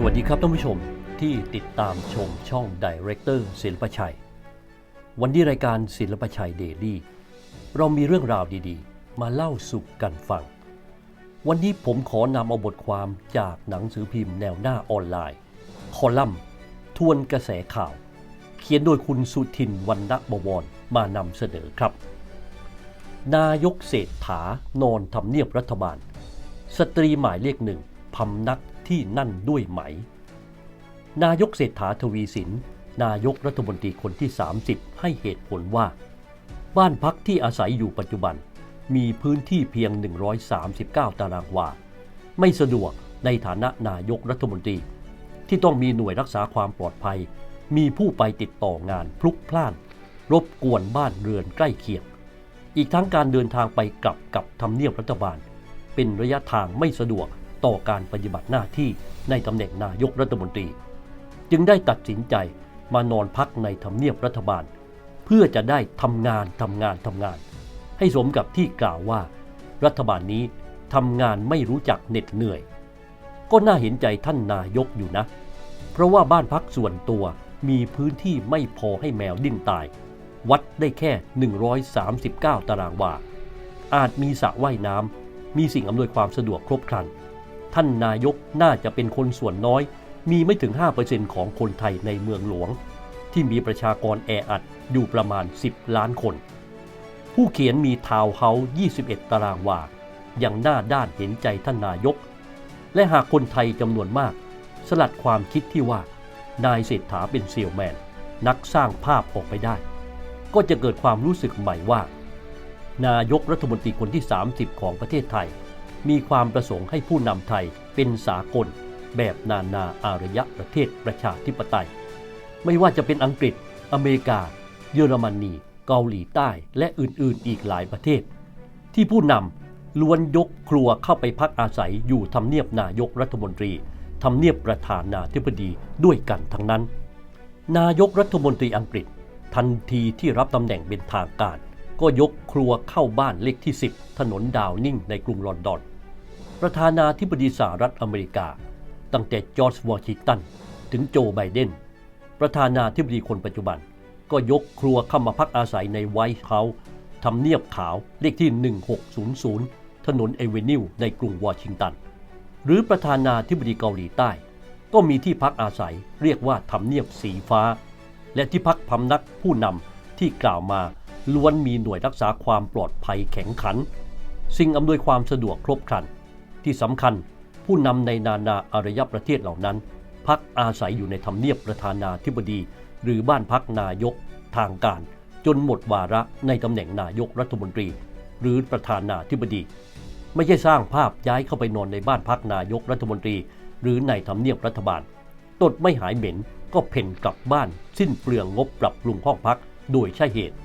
สวัสดีครับท่านผู้ชมที่ติดตามชมช่อง Director ศิลปชัย วันนี้รายการศิลปชัยเดลี่เรามีเรื่องราวดีๆ มาเล่าสู่กันฟัง วันนี้ผมขอนำเอาบทความจากหนังสือพิมพ์แนวหน้าออนไลน์ คอลัมน์ ทวนกระแสข่าว เขียนโดยคุณสุทินวรรณบวรมานำเสนอครับ นายกเศรษฐานอนทำเนียบรัฐบาล สตรีหมายเลขหนึ่งพำนัก ที่นั่นด้วยไหม นายกเศรษฐาทวีสิน นายกรัฐมนตรีคนที่ 30 ให้เหตุผลว่า บ้านพักที่อาศัยอยู่ปัจจุบัน มีพื้นที่เพียง 139 ตารางวา ไม่สะดวกในฐานะนายกรัฐมนตรี ที่ต้องมีหน่วยรักษาความปลอดภัย มีผู้ไปติดต่องานพลุกพล่าน รบกวนบ้านเรือนใกล้เคียง อีกทั้งการเดินทางไปกลับกับทำเนียบรัฐบาล เป็นระยะทางไม่สะดวก ต่อการปฏิบัติหน้าที่ในตำแหน่งนายกรัฐมนตรี จึงได้ตัดสินใจมานอนพักในทำเนียบรัฐบาล เพื่อจะได้ทำงานทำงานทำงาน ให้สมกับที่กล่าวว่า รัฐบาลนี้ทำงานไม่รู้จักเหน็ดเหนื่อย ก็น่าเห็นใจท่านนายกอยู่นะ เพราะว่าบ้านพักส่วนตัวมีพื้นที่ไม่พอให้แมวดิ้นตาย วัดได้แค่ 139 ตารางวาอาจมีสระว่ายน้ำมีสิ่งอำนวยความสะดวกครบครัน ท่านนายกน่าจะเป็นคนส่วนน้อย มีไม่ถึง 5%ของคนไทยในเมืองหลวง ที่มีประชากรแออัดอยู่ประมาณ 10 ล้านคน ผู้เขียนมีทาวเฮาส์21 ตารางวาอย่างหน้าด้านเห็นใจท่านนายก และหากคนไทยจำนวนมาก สลัดความคิดที่ว่านายเศรษฐาเป็นเซียวแมน นักสร้างภาพออกไปได้ ก็จะเกิดความรู้สึกใหม่ว่า นายกรัฐมนตรีคนที่ 30 ของประเทศไทย มีความประสงค์ให้ผู้นำไทยเป็นสากล แบบนานาอารยประเทศประชาธิปไตย ไม่ว่าจะเป็นอังกฤษ อเมริกา เยอรมนี เกาหลีใต้ และอื่นๆ อีกหลายประเทศ ที่ผู้นำล้วนยกครัวเข้าไปพักอาศัยอยู่ทำเนียบนายกรัฐมนตรีทำเนียบประธานาธิบดีด้วยกันทั้งนั้น นายกรัฐมนตรีอังกฤษ ทันทีที่รับตำแหน่งเป็นทางการ ก็ยกครัวเข้าบ้านเลขที่ 10 ถนนดาวนิ่งในกรุงลอนดอน ประธานาธิบดีสหรัฐอเมริกา ตั้งแต่จอร์จวอชิงตันถึงโจไบเดน ประธานาธิบดีคนปัจจุบัน ก็ยกครัวเข้ามาพักอาศัยในไวท์เฮาส์ทำเนียบขาวเลขที่ 1600 ถนนเอเวนิวในกรุงวอชิงตัน หรือประธานาธิบดีเกาหลีใต้ ก็มีที่พักอาศัยเรียกว่าทำเนียบสีฟ้า และที่พักพำนักผู้นำที่กล่าวมา ล้วนมีหน่วยรักษาความปลอดภัยแข็งขัน สิ่งอำนวยความสะดวกครบครัน ที่สำคัญผู้นำในนานาอารยประเทศเหล่านั้น พักอาศัยอยู่ในทำเนียบประธานาธิบดี หรือบ้านพักนายก ทางการ จนหมดวาระในตำแหน่งนายกรัฐมนตรี หรือประธานาธิบดี ไม่ใช่สร้างภาพย้ายเข้าไปนอนในบ้านพักนายกรัฐมนตรี หรือในทำเนียบรัฐบาลตดไม่หายเหม็นก็เพ่นกลับบ้านสิ้นเปลืองงบปรับปรุงห้องพักโดยใช่เหตุ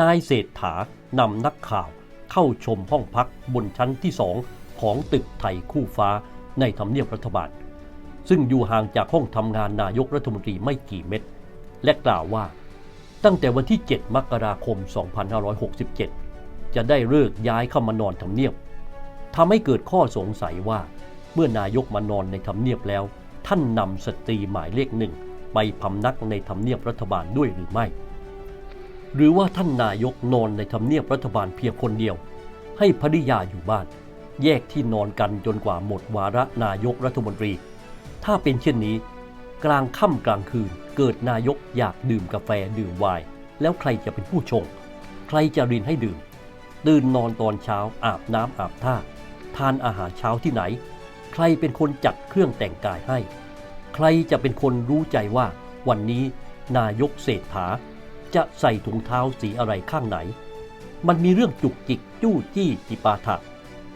นายเศรษฐานำนักข่าวเข้าชมห้องพักบนชั้นที่สองของตึกไทยคู่ฟ้าในทำเนียบรัฐบาล ซึ่งอยู่ห่างจากห้องทำงานนายกรัฐมนตรีไม่กี่เมตร และกล่าวว่า ตั้งแต่วันที่ 7 มกราคม 2567 จะได้เลิกย้ายเข้ามานอนทำเนียบทำให้เกิดข้อสงสัยว่า เมื่อนายกมานอนในทำเนียบแล้ว ท่านนำสตรีหมายเลขหนึ่งไปพำนักในทำเนียบรัฐบาลด้วยหรือไม่ หรือว่าท่านนายกนอนในทำเนียบรัฐบาลเพียงคนเดียว ให้ภริยาอยู่บ้าน แยกที่นอนกันจนกว่าหมดวาระนายกรัฐมนตรี ถ้าเป็นเช่นนี้ กลางค่ำกลางคืนเกิดนายกอยากดื่มกาแฟดื่มไวน์แล้วใครจะเป็นผู้ชง ใครจะรินให้ดื่ม ตื่นนอนตอนเช้าอาบน้ำอาบท่า ทานอาหารเช้าที่ไหน ใครเป็นคนจัดเครื่องแต่งกายให้ ใครจะเป็นคนรู้ใจว่าวันนี้นายกเศรษฐา จะใส่ถุงเท้าสีอะไรข้างไหน มันมีเรื่องจุกจิกจู้จี้จิปาถะ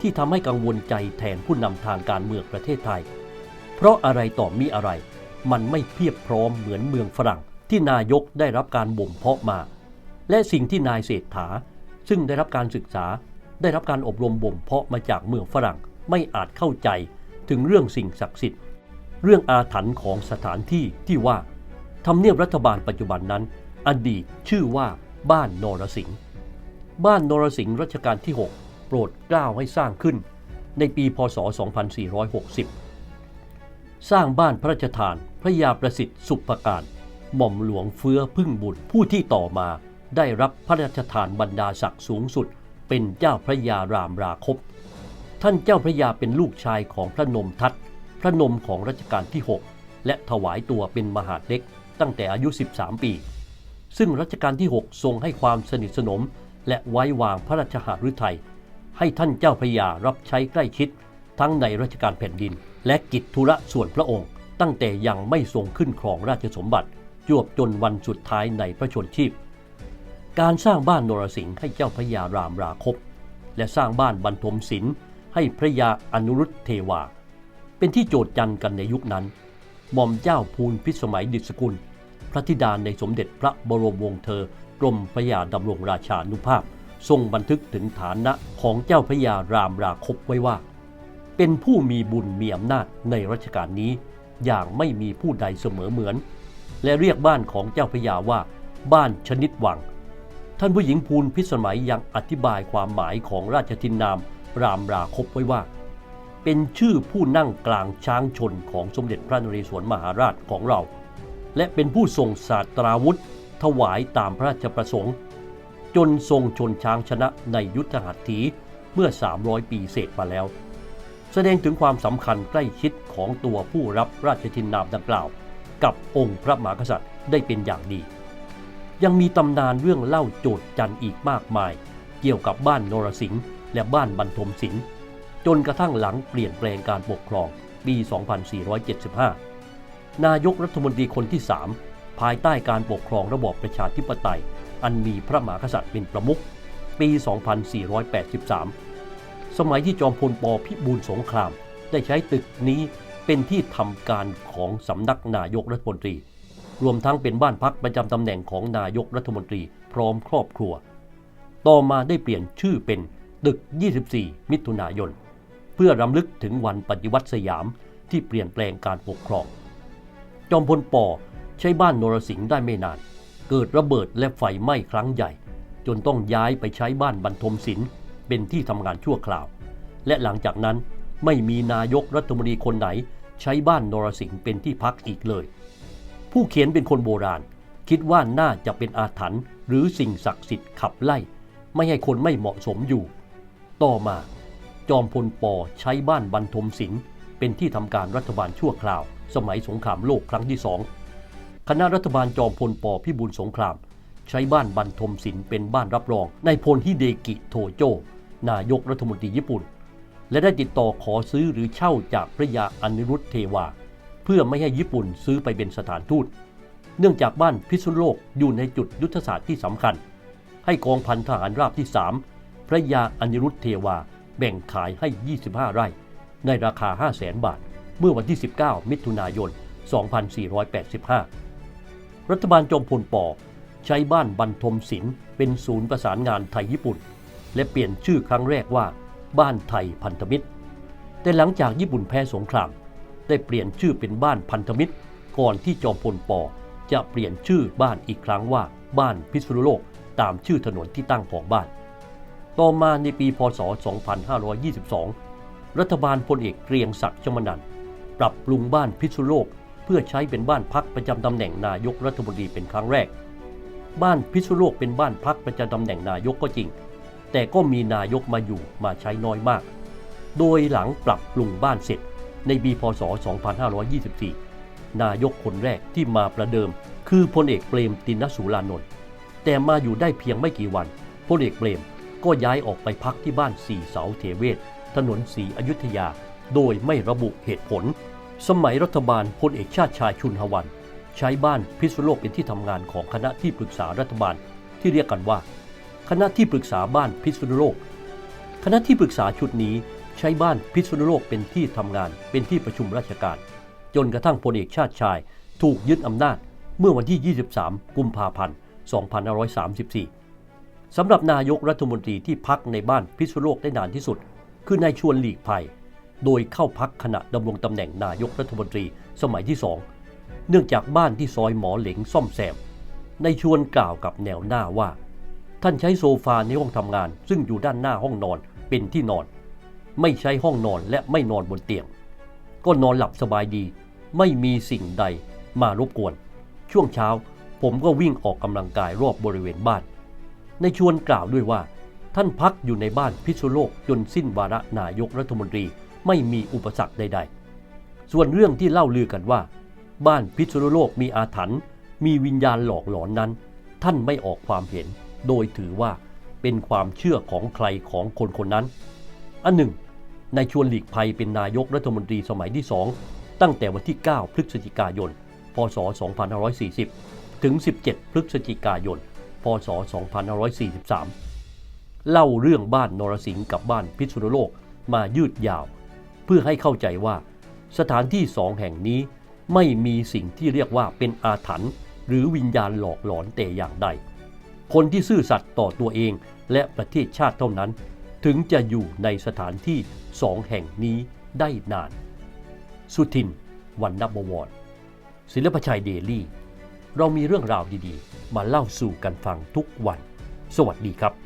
ที่ทำให้กังวลใจแทนผู้นำทางการเมืองประเทศไทย เพราะอะไรต่อมีอะไร มันไม่เพียบพร้อมเหมือนเมืองฝรั่งที่นายกได้รับการบ่มเพาะมา และสิ่งที่นายเศรษฐา ซึ่งได้รับการศึกษา ได้รับการอบรมบ่มเพาะมาจากเมืองฝรั่งไม่อาจเข้าใจถึงเรื่องสิ่งศักดิ์สิทธิ์ เรื่องอาถรรพ์ของสถานที่ที่ว่าทำเนียบรัฐบาลปัจจุบันนั้น อดีตชื่อว่าบ้านนรสิงห์บ้านนรสิงห์รัชกาลที่ 6 โปรดเกล้าให้สร้างขึ้น ในปีพศ 2460 สร้างบ้านพระราชทานพระยาประสิทธิ์สุภการ หม่อมหลวงเฟื้อพึ่งบุญผู้ที่ต่อมาได้รับพระราชทานบรรดาศักดิ์สูงสุด เป็นเจ้าพระยารามราคบ ท่านเจ้าพระยาเป็นลูกชายของพระนมทัตพระนมของรัชกาลที่ 6 และถวายตัวเป็นมหาเล็กตั้งแต่อายุ 13 ปี ซึ่งรัชกาลที่ 6 ทรงให้ความสนิทสนม และไว้วางพระราชหฤทัยให้ท่านเจ้าพระยารับใช้ใกล้ชิด ทั้งในราชการแผ่นดิน และกิจธุระส่วนพระองค์ ตั้งแต่ยังไม่ทรงขึ้นครองราชสมบัติจวบจนวันสุดท้ายในพระชนชีพ การสร้างบ้านนรสิงห์ให้เจ้าพระยารามราคบ และสร้างบ้านบรรทมศิลป์ให้พระยาอนุรุตเทวา เป็นที่โจทย์จันกันในยุคนั้นหม่อมเจ้าภูลพิสมัยดิษกุล ระธิดาในสมเด็จพระบรมวงศ์เธอกรมพระยาดำรงราชานุภาพ ทรงบันทึกถึงฐานะของเจ้าพระยารามราคบไว้ว่า เป็นผู้มีบุญมีอำนาจในรัชกาลนี้ อย่างไม่มีผู้ใดเสมอเหมือน และเรียกบ้านของเจ้าพระยาว่า บ้านชนิดวัง ท่านผู้หญิงภูลพิสมัยยังอธิบายความหมายของราชทินนามรามราคบไว้ว่า เป็นชื่อผู้นั่งกลางช้างชนของสมเด็จพระนเรศวรมหาราชของเรา และเป็นผู้ทรงศาสตราวุธ ถวายตามพระราชประสงค์ จนทรงชนช้างชนะในยุทธหัตถีเมื่อ 300 ปีเศษมาแล้ว แสดงถึงความสำคัญใกล้ชิดของตัวผู้รับราชทินนามดังกล่าว กับองค์พระมหากษัตริย์ได้เป็นอย่างดี ยังมีตำนานเรื่องเล่าโจทย์จันอีกมากมาย เกี่ยวกับบ้านนรสิงห์และบ้านบรรทมศิลป์จนกระทั่งหลังเปลี่ยนแปลงการปกครองปี 2475 นายกรัฐมนตรีคนที่ 3 ภายใต้การปกครองระบอบประชาธิปไตย อันมีพระมหากษัตริย์เป็นประมุขปี 2483 สมัยที่จอมพลปพิบูลสงคราม ได้ใช้ตึกนี้เป็นที่ทำการของสำนักนายกรัฐมนตรี รวมทั้งเป็นบ้านพักประจำตำแหน่งของนายกรัฐมนตรีพร้อมครอบครัว ต่อมาได้เปลี่ยนชื่อเป็นตึก 24 มิถุนายน เพื่อรำลึกถึงวันปฏิวัติสยามที่เปลี่ยนแปลงการปกครอง จอมพลปอใช้บ้านนรสิงห์ได้ไม่นาน เกิดระเบิดและไฟไหม้ครั้งใหญ่ จนต้องย้ายไปใช้บ้านบรรทมศิลป์เป็นที่ทำงานชั่วคราว และหลังจากนั้นไม่มีนายกรัฐมนตรีคนไหน ใช้บ้านนรสิงห์เป็นที่พักอีกเลย ผู้เขียนเป็นคนโบราณ คิดว่าน่าจะเป็นอาถรรพ์หรือสิ่งศักดิ์สิทธิ์ขับไล่ ไม่ให้คนไม่เหมาะสมอยู่ ต่อมา จอมพลปอใช้บ้านบรรทมศิลป์ เป็นที่ทำการรัฐบาลชั่วคราว สมัยสงครามโลกครั้งที่สองคณะรัฐบาลจอมพลปพิบูลสงคราม ใช้บ้านบรรทมศิลป์เป็นบ้านรับรองในพลฮิเดกิโทโจ นายกรัฐมนตรีญี่ปุ่น และได้ติดต่อขอซื้อหรือเช่าจากพระยาอนิรุตเทวา เพื่อไม่ให้ญี่ปุ่นซื้อไปเป็นสถานทูต เนื่องจากบ้านพิษณุโลกอยู่ในจุดยุทธศาสตร์ที่สำคัญ ให้กองพันทหารราบที่ 3 พระยาอนิรุตเทวาแบ่งขายให้ 25 ไร่ ในราคา 5 0 0แสนบาท เมื่อวันที่ 19 มิถุนายน 2485 รัฐบาลจอมพลปอใช้บ้านบรรทมศิลป์เป็นศูนย์ประสานงานไทยญี่ปุ่น และเปลี่ยนชื่อครั้งแรกว่า บ้านไทยพันธมิตร แต่หลังจากญี่ปุ่นแพ้สงคราม ได้เปลี่ยนชื่อเป็นบ้านพันธมิตร ก่อนที่จอมพลปอจะเปลี่ยนชื่อบ้านอีกครั้งว่าบ้านพิษณุโลกตามชื่อถนนที่ตั้งของบ้าน ต่อมาในปีพศ 2522 รัฐบาลพลเอกเกรียงศักดิ์ชมนันปรับปรุงบ้านพิษณุโลก เพื่อใช้เป็นบ้านพักประจำตำแหน่งนายกรัฐมนตรีเป็นครั้งแรก บ้านพิษณุโลกเป็นบ้านพักประจำตำแหน่งนายกก็จริง แต่ก็มีนายกมาอยู่มาใช้น้อยมาก โดยหลังปรับปรุงบ้านเสร็จในปีพศ 2524 นายกคนแรกที่มาประเดิม คือพลเอกเปรมตินสุรานนท์แต่มาอยู่ได้เพียงไม่กี่วันพลเอกเปรมก็ย้ายออกไปพักที่บ้านสี่เสาเทเวศ ถนนสีอยุธยา โดยไม่ระบุเหตุผล สมัยรัฐบาลพลเอกชาติชายชุนหวัน ใช้บ้านพิษณุโลกเป็นที่ทำงานของคณะที่ปรึกษารัฐบาลที่เรียกกันว่า คณะที่ปรึกษาบ้านพิษณุโลก คณะที่ปรึกษาชุดนี้ใช้บ้านพิษณุโลกเป็นที่ทำงาน เป็นที่ประชุมราชการ จนกระทั่งพลเอกชาติชาย ถูกยึดอำนาจเมื่อวันที่ 23 กุมภาพันธ์ 2534สำหรับนายกรัฐมนตรีที่พักในบ้านพิษณุโลกได้นานที่สุด คือนายชวนหลีกภัย โดยเข้าพักขณะดำรงตำแหน่งนายกรัฐมนตรีสมัยที่สองเนื่องจากบ้านที่ซอยหมอเหลงซ่อมแซมในชวนกล่าวกับแนวหน้าว่า ท่านใช้โซฟาในห้องทำงาน ซึ่งอยู่ด้านหน้าห้องนอนเป็นที่นอน ไม่ใช้ห้องนอนและไม่นอนบนเตียง ก็นอนหลับสบายดี ไม่มีสิ่งใดมารบกวน ช่วงเช้าผมก็วิ่งออกกำลังกายรอบบริเวณบ้านในชวนกล่าวด้วยว่า ท่านพักอยู่ในบ้านพิษณุโลกจนสิ้นวาระนายกรัฐมนตรีไม่มีอุปสรรคใด ๆ ส่วนเรื่องที่เล่าลือกันว่า บ้านพิษณุโลกมีอาถรรพ์มีวิญญาณหลอกหลอนนั้น ท่านไม่ออกความเห็น โดยถือว่าเป็นความเชื่อของใครของคนคนนั้น อันหนึ่งนายชวนหลีกภัยเป็นนายกรัฐมนตรีสมัยที่สองตั้งแต่วันที่ 9 พฤศจิกายน พศ 2540 ถึง 17 พฤศจิกายน พศ 2543 เล่าเรื่องบ้านนรสิงห์กับบ้านพิษณุโลกมายืดยาว เพื่อให้เข้าใจว่าสถานที่สองแห่งนี้ไม่มีสิ่งที่เรียกว่าเป็นอาถรรพ์หรือวิญญาณหลอกหลอนแต่อย่างใด คนที่ซื่อสัตย์ต่อตัวเองและประเทศชาติเท่านั้น ถึงจะอยู่ในสถานที่สองแห่งนี้ได้นาน สุทิน วันนบวร ศิลปชัยเดลี่ เรามีเรื่องราวดีๆ มาเล่าสู่กันฟังทุกวัน สวัสดีครับ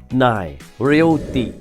789 Realty